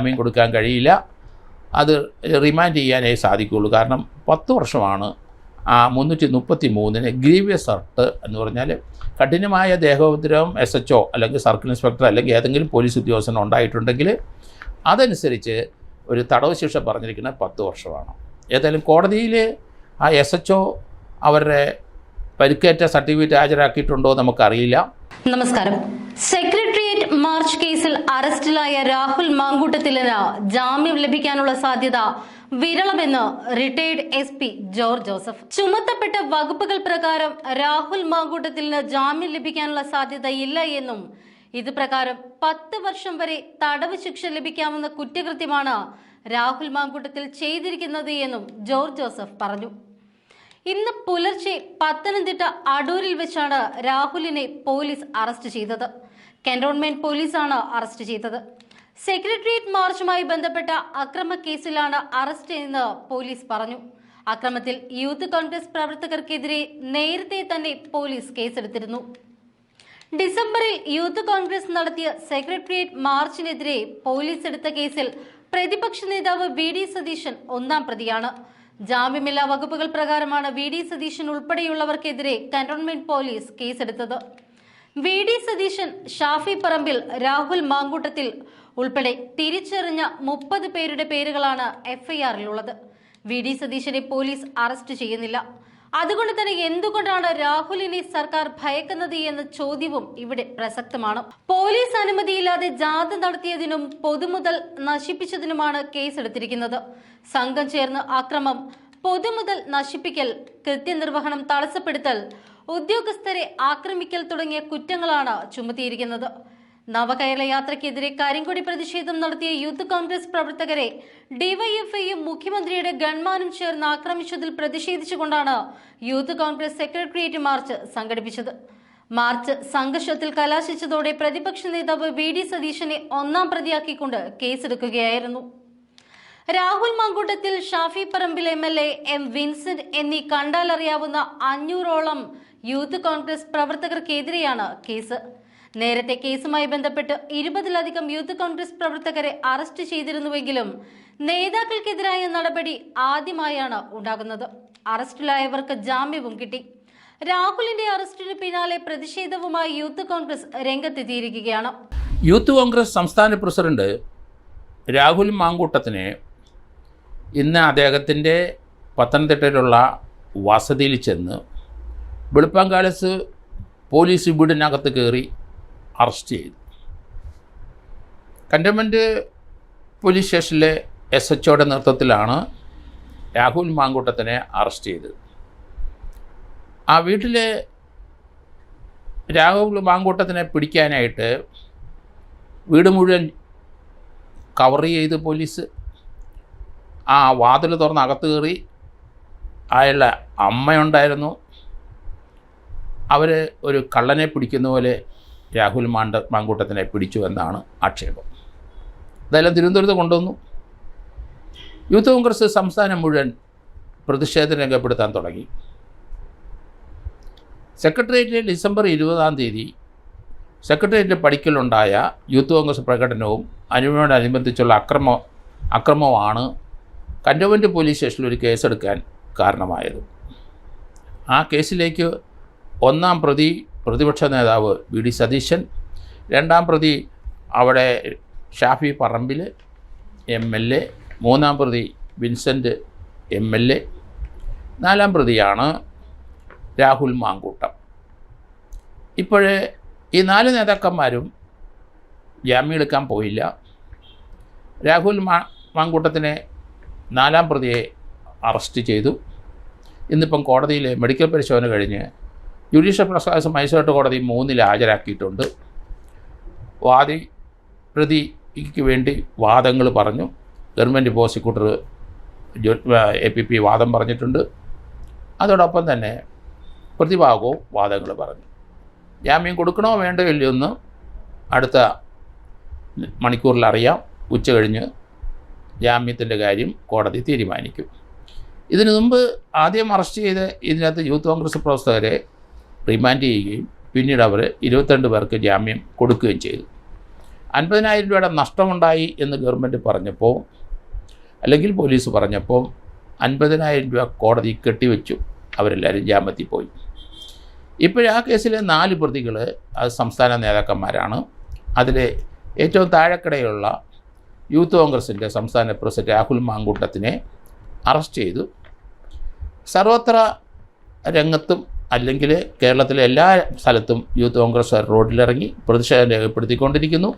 ജാമ്യം കൊടുക്കാൻ കഴിയില്ല. അത് റിമാൻഡ് ചെയ്യാനേ സാധിക്കുകയുള്ളൂ. കാരണം പത്ത് വർഷമാണ് ആ മുന്നൂറ്റി മുപ്പത്തി മൂന്നിന് ഗ്രീവിയസ് സർട്ട് എന്ന് പറഞ്ഞാൽ കഠിനമായ ദേഹോപദ്രവം എസ് എച്ച് ഒ അല്ലെങ്കിൽ സർക്കിൾ ഇൻസ്പെക്ടർ അല്ലെങ്കിൽ ഏതെങ്കിലും പോലീസ് ഉദ്യോഗസ്ഥൻ ഉണ്ടായിട്ടുണ്ടെങ്കിൽ അതനുസരിച്ച് ഒരു തടവ് ശിക്ഷ പറഞ്ഞിരിക്കുന്നത് പത്ത് വർഷമാണ്. ഏതായാലും കോടതിയിൽ ആ എസ് എച്ച് ഒ അവരുടെ പരിക്കേറ്റ സർട്ടിഫിക്കറ്റ് ഹാജരാക്കിയിട്ടുണ്ടോ നമുക്കറിയില്ല. നമസ്കാരം. സെക്രട്ടേറിയറ്റ് മാർച്ച് കേസിൽ അറസ്റ്റിലായ രാഹുൽ മാങ്കൂട്ടത്തിലിന് ജാമ്യം ലഭിക്കാനുള്ള സാധ്യത വിരളമെന്ന് retired S P George Joseph. ചുമത്തപ്പെട്ട വകുപ്പുകൾ പ്രകാരം രാഹുൽ മാങ്കൂട്ടത്തിലിന് ജാമ്യം ലഭിക്കാനുള്ള സാധ്യത ഇല്ല എന്നും ഇത് പ്രകാരം പത്ത് വർഷം വരെ തടവ് ശിക്ഷ ലഭിക്കാവുന്ന കുറ്റകൃത്യമാണ് രാഹുൽ മാങ്കൂട്ടത്തിൽ ചെയ്തിരിക്കുന്നത് എന്നും ജോർജ് ജോസഫ് പറഞ്ഞു. ഇന്ന് പുലർച്ചെ പത്തനംതിട്ട അടൂരിൽ വെച്ചാണ് രാഹുലിനെ പോലീസ് അറസ്റ്റ് ചെയ്തത്. കന്റോൺമെന്റ് പോലീസാണ് അറസ്റ്റ് ചെയ്തത്. സെക്രട്ടേറിയറ്റ് മാർച്ചുമായി ബന്ധപ്പെട്ട അക്രമ കേസിലാണ് അറസ്റ്റ് എന്ന് പോലീസ് പറഞ്ഞു. അക്രമത്തിൽ യൂത്ത് കോൺഗ്രസ് പ്രവർത്തകർക്കെതിരെ നേരത്തെ തന്നെ പോലീസ് കേസെടുത്തിരുന്നു. ഡിസംബറിൽ യൂത്ത് കോൺഗ്രസ് നടത്തിയ സെക്രട്ടേറിയറ്റ് മാർച്ചിനെതിരെ പോലീസ് എടുത്ത കേസിൽ പ്രതിപക്ഷ നേതാവ് വി ഡി സതീശൻ ഒന്നാം പ്രതിയാണ്. ജാമ്യമില്ലാ വകുപ്പുകൾ പ്രകാരമാണ് വി ഡി സതീശൻ ഉൾപ്പെടെയുള്ളവർക്കെതിരെ കന്റോൺമെന്റ് പോലീസ് കേസെടുത്തത്. വി ഡി സതീശൻ ഷാഫി പറമ്പിൽ രാഹുൽ മാങ്കൂട്ടത്തിൽ ഉൾപ്പെടെ തിരിച്ചറിഞ്ഞ മുപ്പത് പേരുടെ പേരുകളാണ് എഫ്ഐആറിലുള്ളത്. വി ഡി സതീശനെ പോലീസ് അറസ്റ്റ് ചെയ്യുന്നില്ല. അതുകൊണ്ട് തന്നെ എന്തുകൊണ്ടാണ് രാഹുലിനെ സർക്കാർ ഭയക്കുന്നത് എന്ന ചോദ്യവും ഇവിടെ പ്രസക്തമാണ്. പോലീസ് അനുമതിയില്ലാതെ ജാഥ നടത്തിയതിനും പൊതുമുതൽ നശിപ്പിച്ചതിനുമാണ് കേസെടുത്തിരിക്കുന്നത്. സംഘം ചേർന്ന് അക്രമം പൊതുമുതൽ നശിപ്പിക്കൽ കൃത്യനിർവഹണം തടസ്സപ്പെടുത്തൽ ഉദ്യോഗസ്ഥരെ ആക്രമിക്കൽ തുടങ്ങിയ കുറ്റങ്ങളാണ് ചുമത്തിയിരിക്കുന്നത്. നവകേരള യാത്രയ്ക്കെതിരെ കരിങ്കൊടി പ്രതിഷേധം നടത്തിയ യൂത്ത് കോൺഗ്രസ് പ്രവർത്തകരെ ഡിവൈഎഫ്ഐയും മുഖ്യമന്ത്രിയുടെ ഗൺമാനും ചേർന്ന് ആക്രമിച്ചതിൽ പ്രതിഷേധിച്ചുകൊണ്ടാണ് യൂത്ത് കോൺഗ്രസ് സെക്രട്ടേറിയറ്റ് മാർച്ച് സംഘടിപ്പിച്ചത്. മാർച്ച് സംഘർഷത്തിൽ കലാശിച്ചതോടെ പ്രതിപക്ഷ നേതാവ് വി ഡി സതീശനെ ഒന്നാം പ്രതിയാക്കിക്കൊണ്ട് കേസെടുക്കുകയായിരുന്നു. Rahul Mankoottathil Shafi Parambil M L A M Vincent എന്നീ കണ്ടാലറിയാവുന്ന അഞ്ഞൂറോളം യൂത്ത് കോൺഗ്രസ് പ്രവർത്തകർക്കെതിരെയാണ് കേസ്. നേരത്തെ കേസുമായി ബന്ധപ്പെട്ട് ഇരുപതിലധികം യൂത്ത് കോൺഗ്രസ് പ്രവർത്തകരെ അറസ്റ്റ് ചെയ്തിരുന്നുവെങ്കിലും നേതാക്കൾക്കെതിരായ നടപടി ആദ്യമായാണ് ഉണ്ടാകുന്നത്. അറസ്റ്റിലായവർക്ക് ജാമ്യവും കിട്ടി. രാഹുലിന്റെ അറസ്റ്റിന് പിന്നാലെ പ്രതിഷേധവുമായി യൂത്ത് കോൺഗ്രസ് രംഗത്തെത്തിയിരിക്കുകയാണ്. യൂത്ത് കോൺഗ്രസ് സംസ്ഥാന പ്രസിഡന്റ് രാഹുൽ മാങ്കൂട്ടത്തിന് ഇന്ന് അദ്ദേഹത്തിന്റെ പത്തനംതിട്ടയിലുള്ള വസതിയിൽ ചെന്ന് വെളുപ്പാങ്കാലത്ത് പോലീസ് വീടിനകത്ത് കയറി അറസ്റ്റ് ചെയ്തു. കന്റോൺമെന്റ് പോലീസ് സ്റ്റേഷനിലെ എസ് എച്ച് നേതൃത്വത്തിലാണ് രാഹുൽ മാങ്കൂട്ടത്തിനെ അറസ്റ്റ് ചെയ്തത്. ആ വീട്ടിലെ രാഹുൽ മാങ്കൂട്ടത്തിനെ പിടിക്കാനായിട്ട് വീട് മുഴുവൻ കവർ ചെയ്ത് പോലീസ് ആ വാതിൽ തുറന്ന് അകത്ത് കയറി അയാളുടെ അമ്മയുണ്ടായിരുന്നു. അവർ ഒരു കള്ളനെ പിടിക്കുന്ന പോലെ രാഹുൽ മാണ്ട മാങ്കൂട്ടത്തിനെ പിടിച്ചു എന്നാണ് ആക്ഷേപം. ഇതെല്ലാം തിരുവനന്തപുരത്ത് കൊണ്ടുവന്നു. യൂത്ത് കോൺഗ്രസ് സംസ്ഥാനം മുഴുവൻ പ്രതിഷേധം രംഗപ്പെടുത്താൻ തുടങ്ങി. സെക്രട്ടേറിയറ്റിൽ ഡിസംബർ ഇരുപതാം തീയതി സെക്രട്ടേറിയറ്റ് പഠിക്കലുണ്ടായ യൂത്ത് കോൺഗ്രസ് പ്രകടനവും അനുമതിയോടനുബന്ധിച്ചുള്ള അക്രമ അക്രമമാണ് കന്റോൺമെന്റ് പോലീസ് സ്റ്റേഷനിൽ ഒരു കേസെടുക്കാൻ കാരണമായത്. ആ കേസിലേക്ക് ഒന്നാം പ്രതി പ്രതിപക്ഷ നേതാവ് വി ഡി സതീശൻ രണ്ടാം പ്രതി അവിടെ Shafi Parambil M L A മൂന്നാം പ്രതി വിൻസെന്റ് എം എൽ എ നാലാം പ്രതിയാണ് രാഹുൽ മാങ്കൂട്ടം. ഇപ്പോഴേ ഈ നാല് നേതാക്കന്മാരും ജാമ്യം എടുക്കാൻ പോയില്ല. രാഹുൽ മാ മാങ്കൂട്ടത്തിനെ നാലാം പ്രതിയെ അറസ്റ്റ് ചെയ്തു. ഇന്നിപ്പം കോടതിയിൽ മെഡിക്കൽ പരിശോധന കഴിഞ്ഞ് ജുഡീഷ്യൽ പ്രോസസ് മജിസ്ട്രേറ്റ് കോടതി മൂന്നിൽ ഹാജരാക്കിയിട്ടുണ്ട്. വാദി പ്രതിക്ക് വേണ്ടി വാദങ്ങൾ പറഞ്ഞു. Government prosecutor A P P വാദം പറഞ്ഞിട്ടുണ്ട്. അതോടൊപ്പം തന്നെ പ്രതിഭാഗവും വാദങ്ങൾ പറഞ്ഞു. ജാമ്യം കൊടുക്കണോ വേണ്ടോ ഇല്ലയോ എന്ന് അടുത്ത മണിക്കൂറിൽ അറിയാം. ഉച്ച കഴിഞ്ഞ് ജാമ്യത്തിന്റെ കാര്യം കോടതി തീരുമാനിക്കും. ഇതിനു മുമ്പ് ആദ്യം അറസ്റ്റ് ചെയ്ത് ഇതിനകത്ത് യൂത്ത് കോൺഗ്രസ് പ്രവർത്തകരെ റിമാൻഡ് ചെയ്യുകയും പിന്നീട് അവർ ഇരുപത്തിരണ്ട് പേർക്ക് ജാമ്യം കൊടുക്കുകയും ചെയ്തു. അൻപതിനായിരം രൂപയുടെ നഷ്ടമുണ്ടായി എന്ന് ഗവൺമെന്റ് പറഞ്ഞപ്പോൾ അല്ലെങ്കിൽ പോലീസ് പറഞ്ഞപ്പോൾ അൻപതിനായിരം രൂപ കോടതി കെട്ടിവെച്ചു. അവരെല്ലാവരും ജാമ്യത്തിൽ പോയി. ഇപ്പോൾ ആ കേസിലെ നാല് പ്രതികൾ അത് സംസ്ഥാന നേതാക്കന്മാരാണ്. അതിലെ ഏറ്റവും താഴെക്കിടയുള്ള യൂത്ത് കോൺഗ്രസിന്റെ സംസ്ഥാന പ്രസിഡന്റ് രാഹുൽ മാങ്കൂട്ടത്തിനെ അറസ്റ്റ് ചെയ്തു. സർവത്ര രംഗത്തും അല്ലെങ്കിൽ കേരളത്തിലെ എല്ലാ സ്ഥലത്തും യൂത്ത് കോൺഗ്രസ് റോഡിലിറങ്ങി പ്രതിഷേധം രേഖപ്പെടുത്തിക്കൊണ്ടിരിക്കുന്നു.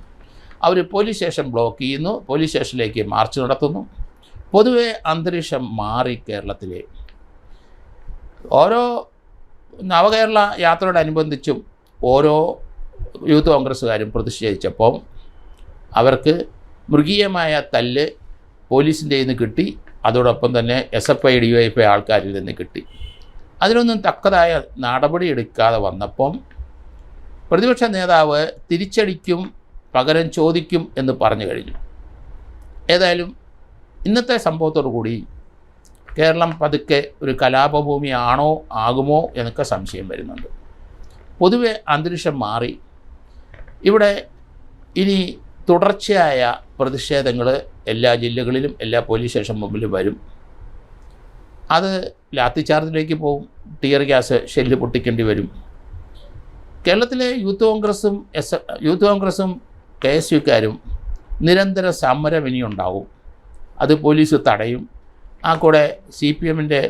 അവർ പോലീസ് സ്റ്റേഷൻ ബ്ലോക്ക് ചെയ്യുന്നു. പോലീസ് സ്റ്റേഷനിലേക്ക് മാർച്ച് നടത്തുന്നു. പൊതുവെ അന്തരീക്ഷം മാറി കേരളത്തിലെ. ഓരോ നവകേരള യാത്രയോടനുബന്ധിച്ചും ഓരോ യൂത്ത് കോൺഗ്രസ്സുകാരും പ്രതിഷേധിച്ചപ്പോൾ അവർക്ക് മൃഗീയമായ തല്ല് പോലീസിന്റെ നിന്ന് കിട്ടി. അതോടൊപ്പം തന്നെ S F I D Y F I ആൾക്കാരിൽ നിന്ന് കിട്ടി. അതിനൊന്നും തക്കതായ നടപടി എടുക്കാതെ വന്നപ്പം പ്രതിപക്ഷ നേതാവ് തിരിച്ചടിക്കും പകരം ചോദിക്കും എന്ന് പറഞ്ഞു കഴിഞ്ഞു. ഏതായാലും ഇന്നത്തെ സംഭവത്തോടു കൂടി കേരളം പതുക്കെ ഒരു കലാപഭൂമിയാണോ ആകുമോ എന്നൊക്കെ സംശയം വരുന്നുണ്ട്. പൊതുവെ അന്തരീക്ഷം മാറി. ഇവിടെ ഇനി തുടർച്ചയായ പ്രതിഷേധങ്ങൾ എല്ലാ ജില്ലകളിലും എല്ലാ പോലീസ് സ്റ്റേഷൻ മുമ്പിലും വരും. അത് ലാത്തിച്ചാർജിലേക്ക് പോകും ടിയർ ഗ്യാസ് ഷെല്ല് പൊട്ടിക്കേണ്ടി വരും. കേരളത്തിലെ യൂത്ത് കോൺഗ്രസും എസ് യൂത്ത് കോൺഗ്രസും കെ എസ് യുക്കാരും നിരന്തര സമരം ഇനി ഉണ്ടാവും അത് പോലീസ് തടയും. ആ കൂടെ സി പി എമ്മിന്റെ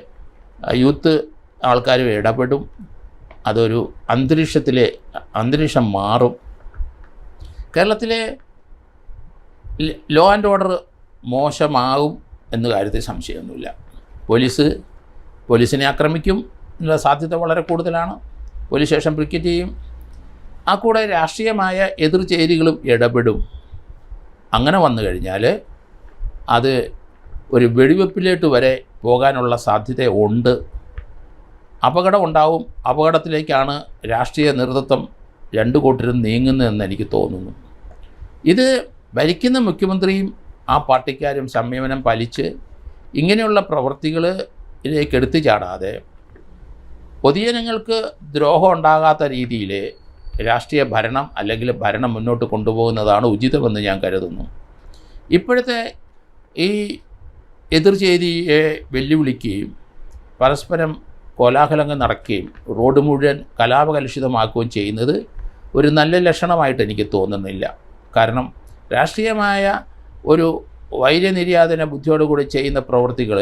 യൂത്ത് ആൾക്കാരും ഇടപെടും. അതൊരു അന്തരീക്ഷത്തിലെ അന്തരീക്ഷം മാറും. കേരളത്തിലെ ലോ ആൻഡ് ഓർഡർ മോശമാകും എന്ന കാര്യത്തിൽ സംശയമൊന്നുമില്ല. പോലീസ് പോലീസിനെ ആക്രമിക്കും എന്നുള്ള സാധ്യത വളരെ കൂടുതലാണ്. പോലീസ് സ്റ്റേഷൻ പിക്കറ്റ് ചെയ്യും. ആ കൂടെ രാഷ്ട്രീയമായ എതിർചേരികളും ഇടപെടും. അങ്ങനെ വന്നു കഴിഞ്ഞാൽ അത് ഒരു വെടിവെപ്പിലേട്ട് വരെ പോകാനുള്ള സാധ്യത ഉണ്ട്. അപകടം ഉണ്ടാവും. അപകടത്തിലേക്കാണ് രാഷ്ട്രീയ നേതൃത്വം രണ്ടു കൂട്ടരും നീങ്ങുന്നതെന്ന് എനിക്ക് തോന്നുന്നു. ഇത് ഭരിക്കുന്ന മുഖ്യമന്ത്രിയും ആ പാർട്ടിക്കാരും സംയമനം പാലിച്ച് ഇങ്ങനെയുള്ള പ്രവൃത്തികളിലേക്ക് എടുത്തു ചാടാതെ പൊതുജനങ്ങൾക്ക് ദ്രോഹം ഉണ്ടാകാത്ത രീതിയിൽ രാഷ്ട്രീയ ഭരണം അല്ലെങ്കിൽ ഭരണം മുന്നോട്ട് കൊണ്ടുപോകുന്നതാണ് ഉചിതമെന്ന് ഞാൻ കരുതുന്നു. ഇപ്പോഴത്തെ ഈ എതിർചേരിയെ വെല്ലുവിളിക്കുകയും പരസ്പരം കോലാഹലങ്ങൾ നടക്കുകയും റോഡ് മുഴുവൻ കലാപകലുഷിതമാക്കുകയും ചെയ്യുന്നത് ഒരു നല്ല ലക്ഷണമായിട്ട് എനിക്ക് തോന്നുന്നില്ല. കാരണം രാഷ്ട്രീയമായ ഒരു വൈര്യനിര്യാതന ബുദ്ധിയോടുകൂടി ചെയ്യുന്ന പ്രവൃത്തികൾ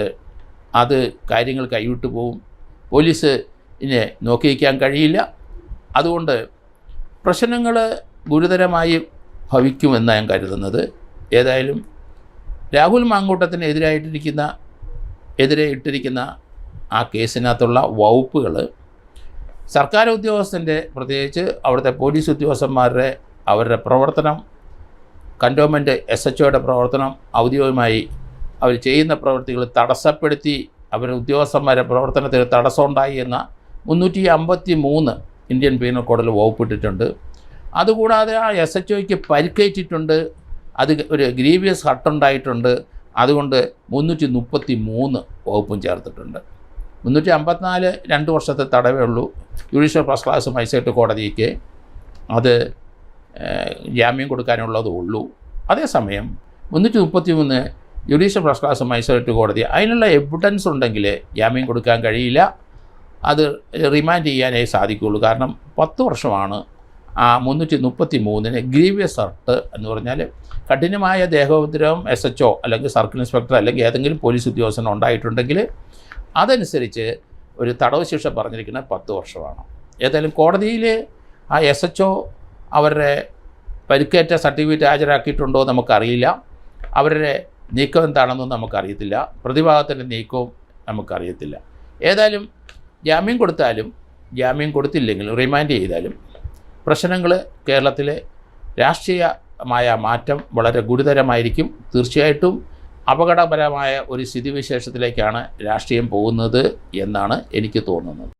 അത് കാര്യങ്ങൾ കൈവിട്ടു പോവും. പോലീസ് ഇനെ നോക്കിയിരിക്കാൻ കഴിയില്ല. അതുകൊണ്ട് പ്രശ്നങ്ങൾ ഗുരുതരമായി ഭവിക്കുമെന്ന് ഞാൻ കരുതുന്നത്. ഏതായാലും രാഹുൽ മാങ്കൂട്ടത്തിന് എതിരായിട്ടിരിക്കുന്ന എതിരെ ഇട്ടിരിക്കുന്ന ആ കേസിനകത്തുള്ള വകുപ്പുകൾ സർക്കാർ ഉദ്യോഗസ്ഥന്റെ പ്രത്യേകിച്ച് അവിടുത്തെ പോലീസ് ഉദ്യോഗസ്ഥന്മാരുടെ അവരുടെ പ്രവർത്തനം കന്റോൺമെന്റ് എസ് എച്ച് ഒയുടെ പ്രവർത്തനം ഔദ്യോഗികമായി അവർ ചെയ്യുന്ന പ്രവൃത്തികൾ തടസ്സപ്പെടുത്തി അവരുടെ ഉദ്യോഗസ്ഥന്മാരുടെ പ്രവർത്തനത്തിന് തടസ്സമുണ്ടായി എന്ന മുന്നൂറ്റി അമ്പത്തി മൂന്ന് ഇന്ത്യൻ പീനൽ കോഡിൽ വകുപ്പിട്ടിട്ടുണ്ട് അതുകൂടാതെ ആ എസ് എച്ച് ഒയ്ക്ക് പരിക്കേറ്റിട്ടുണ്ട് അത് ഒരു ഗ്രീവിയസ് ഹട്ടുണ്ടായിട്ടുണ്ട് അതുകൊണ്ട് മുന്നൂറ്റി മുപ്പത്തി മൂന്ന് വകുപ്പും ചേർത്തിട്ടുണ്ട് മുന്നൂറ്റി അമ്പത്തിനാല് രണ്ട് വർഷത്തെ തടവേ ഉള്ളൂ ജുഡീഷ്യൽ ഫസ്റ്റ് ക്ലാസ് മജിസ്ട്രേറ്റ് കോടതിക്ക് അത് ജാമ്യം കൊടുക്കാനുള്ളതേ ഉള്ളൂ. അതേസമയം മുന്നൂറ്റി മുപ്പത്തി മൂന്ന് ജുഡീഷ്യൽ ഫസ്റ്റ് ക്ലാസ് മജിസ്ട്രേറ്റ് കോടതി അതിനുള്ള എവിഡൻസ് ഉണ്ടെങ്കിൽ ജാമ്യം കൊടുക്കാൻ കഴിയില്ല. അത് റിമാൻഡ് ചെയ്യാനേ സാധിക്കുകയുള്ളൂ. കാരണം പത്ത് വർഷമാണ് ആ മുന്നൂറ്റി മുപ്പത്തി മൂന്നിന് ഗ്രീവിയസ് സർട്ട് എന്ന് പറഞ്ഞാൽ കഠിനമായ ദേഹോപദ്രവം എസ് എച്ച് ഒ അല്ലെങ്കിൽ സർക്കിൾ ഇൻസ്പെക്ടർ അല്ലെങ്കിൽ ഏതെങ്കിലും പോലീസ് ഉദ്യോഗസ്ഥൻ ഉണ്ടായിട്ടുണ്ടെങ്കിൽ അതനുസരിച്ച് ഒരു തടവ് ശിക്ഷ പറഞ്ഞിരിക്കുന്നത് പത്ത് വർഷമാണ്. ഏതായാലും കോടതിയിൽ ആ എസ് എച്ച് ഒ അവരുടെ പരിക്കേറ്റ സർട്ടിഫിക്കറ്റ് ഹാജരാക്കിയിട്ടുണ്ടോ നമുക്കറിയില്ല. അവരുടെ നീക്കം എന്താണെന്നും നമുക്കറിയത്തില്ല. പ്രതിഭാഗത്തിന്റെ നീക്കവും നമുക്കറിയത്തില്ല. ഏതായാലും ജാമ്യം കൊടുത്താലും ജാമ്യം കൊടുത്തില്ലെങ്കിലും റിമാൻഡ് ചെയ്താലും പ്രശ്നങ്ങൾ കേരളത്തിലെ രാഷ്ട്രീയമായ മാറ്റം വളരെ ഗുരുതരമായിരിക്കും. തീർച്ചയായിട്ടും അപകടപരമായ ഒരു സ്ഥിതിവിശേഷത്തിലേക്കാണ് രാഷ്ട്രീയം പോകുന്നത് എന്നാണ് എനിക്ക് തോന്നുന്നത്.